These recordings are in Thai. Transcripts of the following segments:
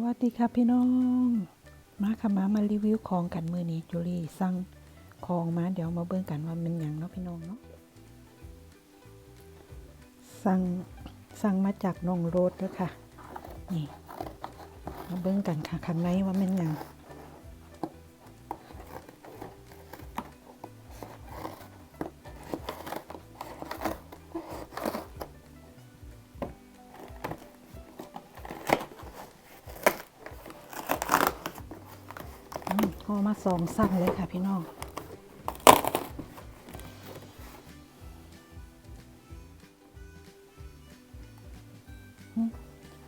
วัสดีครับพี่น้อง มาค่ะมามารีวิวของกันมือนี้จูลี่สั่งของมาเดี๋ยวมาเบิ่งกันว่ามันยังเนาะพี่น้องเนาะสั่งสั่งมาจากน้องโรดเด้อค่ะ นี่ มาเบิ่งกันค่ะข้างในว่ามันยัง อมห่อมาสองสั่งเลยค่ะพี่น้อง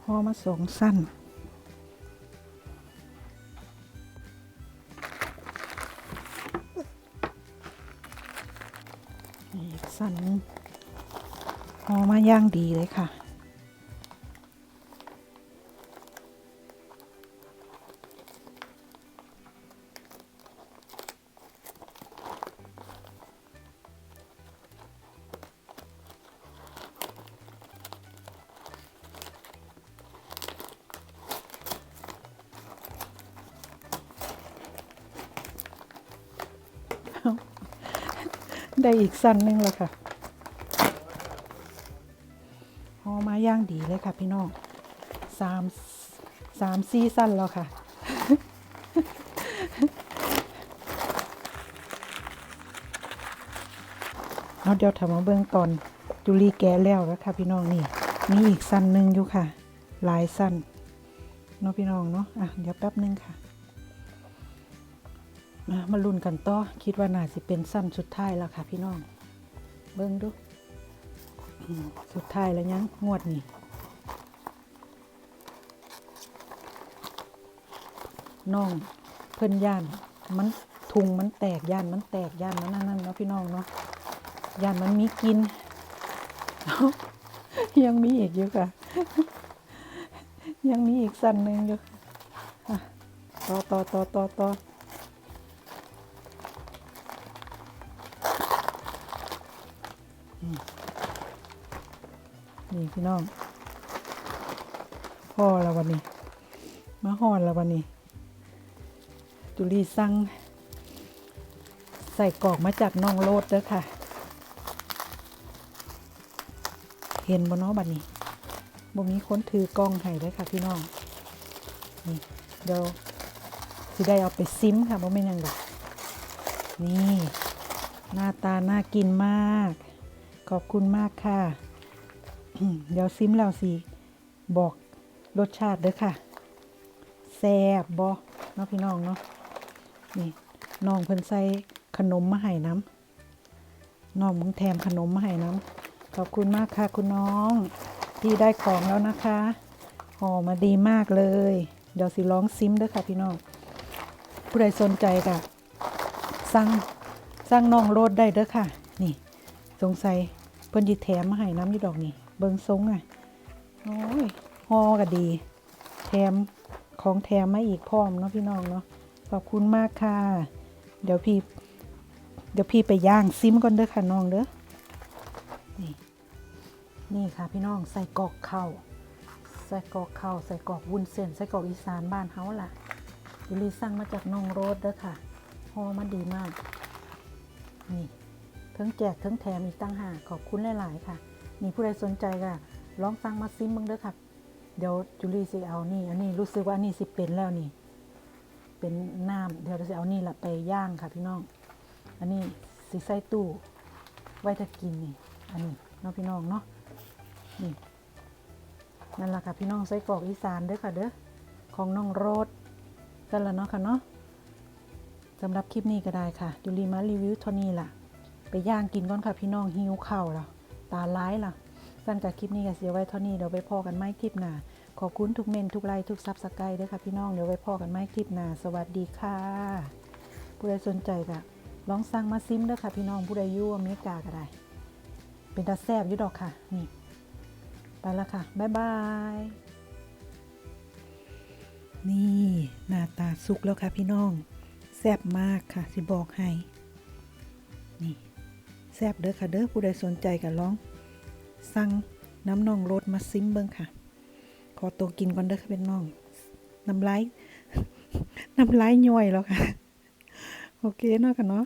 หอมาสองสั้นอีกสั้นหอมาย่างดีเลยค่ะ ได้อีกสั้นหนึงแล้วค่ะหอมาย่างดีเลยค่ะพี่น้องสามสามซี่สั้นแล้วค่ะเอาเดี๋ยวทำมาเบื้องตอนจุลีแกะแล้วแล้วค่ะพี่น้องนี่มีอีกสั้นหนึ่งอยู่ค่ะ หลายสั้นเนาะพี่น้องเนาะอะเดี๋ยวแป๊บหนึงค่ะ มามาลุ้นกันต่อคิดว่าน่าสิเป็นสั้นสุดท้ายแล้วค่ะพี่น้อง เบิ้งดู สุดท้ายแล้วยังงวดนี่น้องเพิ่นย่านมันทุงมันแตกย่านมันแตกย่านมันนั่นนั่นเนาะพี่น้องเนาะย่านมันมีกินเอ้ายังมีอีกอยู่ค่ะ ยังมีอีกสั้นหนึ่งอยู่อะต่อต่อต่อต่อต่อ นี่พี่น้องห่อล้ววันนี้ มาหอแล้ววันนี้ จุลีสั่งใส่กรอกมาจากน้องโลดเด้อค่ะ เห็นบ่เนาะบัดนี้บ่มีคนถือกล้องให้เด้ค่ะพี่น้อง นี่เดี๋ยวสิได้เอาไปซิมค่ะบ่แม่นหยังดอกนี่ หน้าตาน่ากินมาก ขอบคุณมากค่ะ เดี๋ยวซิมแล้วสิบอกรสชาติเด้อค่ะแซ่บบอเนาะพี่น้องเนาะนี่น้องเพิ่นใส่ขนมมาให้น้ำน้องมึงแถมขนมมาให้น้ำขอบคุณมากค่ะคุณน้องที่ได้ของแล้วนะคะห่อมาดีมากเลย เดี๋ยวสิร้องซิมเด้อค่ะพี่น้องผู้ใดสนใจก็สั่งสั่งน้องโรดได้เด้อค่ะ นี่ สงสัยเพิ่นจิแถมมาให้น้ำอยี่ดอกนี่เบิงทรงอะโอ้ยฮอก็ดี แถมของแถมมาอีกพร้อมเนาะพี่น้องเนาะขอบคุณมากค่ะ เดี๋ยวพี่ เดี๋ยวพี่ไปย่างซิมก่อนเด้อค่ะน้องเด้อนี่นี่ค่ะพี่น้องใส่กอกข้าวใส่กอกข้าวใส่กอกวุ้นเส้นใส่กอกอีสานบ้านเฮาล่ะยูรีสั่งมาจากน้องโรดเด้อค่ะฮอมันดีมาก นี่ ทั้งแจกทั้งแถมอีกตั้งหากขอบคุณหลาย ๆ ค่ะนี่ผู้ใดสนใจก็ลองสั่งมาซิมมึงเด้อค่ะ เดี๋ยวจุลีสิเอานี่ อันนี้รู้สึกว่าอันนี้สิเป็นแล้วนี่ เป็นน้ำเดี๋ยวจะเอานี่แหละไปย่างค่ะพี่น้อง อันนี้สิใส่ตู้ไว้ถ้ากินนี่ อันนี้เนาะพี่น้องเนาะ นี่นั่นแหละค่ะพี่น้องไส้กรอกอีสานเด้อค่ะเด้อของน้องโรดกันละเนาะค่ะเนาะสำหรับคลิปนี้ก็ได้ค่ะจุลีมารีวิวเท่านี้ล่ะ ไปย่างกินก่อนค่ะพี่น้องหิวข้าวแล้วตาร้ายล่ะ สั้นกับคลิปนี้ก็เสียไว้เท่านี้เดี๋ยวไปพอกันไม่คลิปหน้าขอบคุณทุกเมนทุกไลค์ทุกซับสไครต์ด้วยค่ะพี่น้องเดี๋ยวไปพอกันไม่คลิปหน้าสวัสดีค่ะ ผู้ใดสนใจก็ลองสั่งมาซิมด้อค่ะพี่น้องผู้ใดยู่อเมกาก็ได้ เป็นตาแซบยู่ดอกค่ะ นี่ไปแล้วค่ะ บ๊ายบาย นี่หน้าตาสุกแล้วค่ะพี่น้อง แซ่บมากค่ะสิบอกให้ นี่ แซบเด้อค่ะเด้อผู้ใดสนใจก็ลอง สั่งน้ำน่องรสมาซิมเบิ้งค่ะ ขอตัวกินก่อนเด้อค่ะเป็นน้อง น้ำลายน้ำลายย่อยแล้วค่ะ โอเคเนาะค่ะเนาะ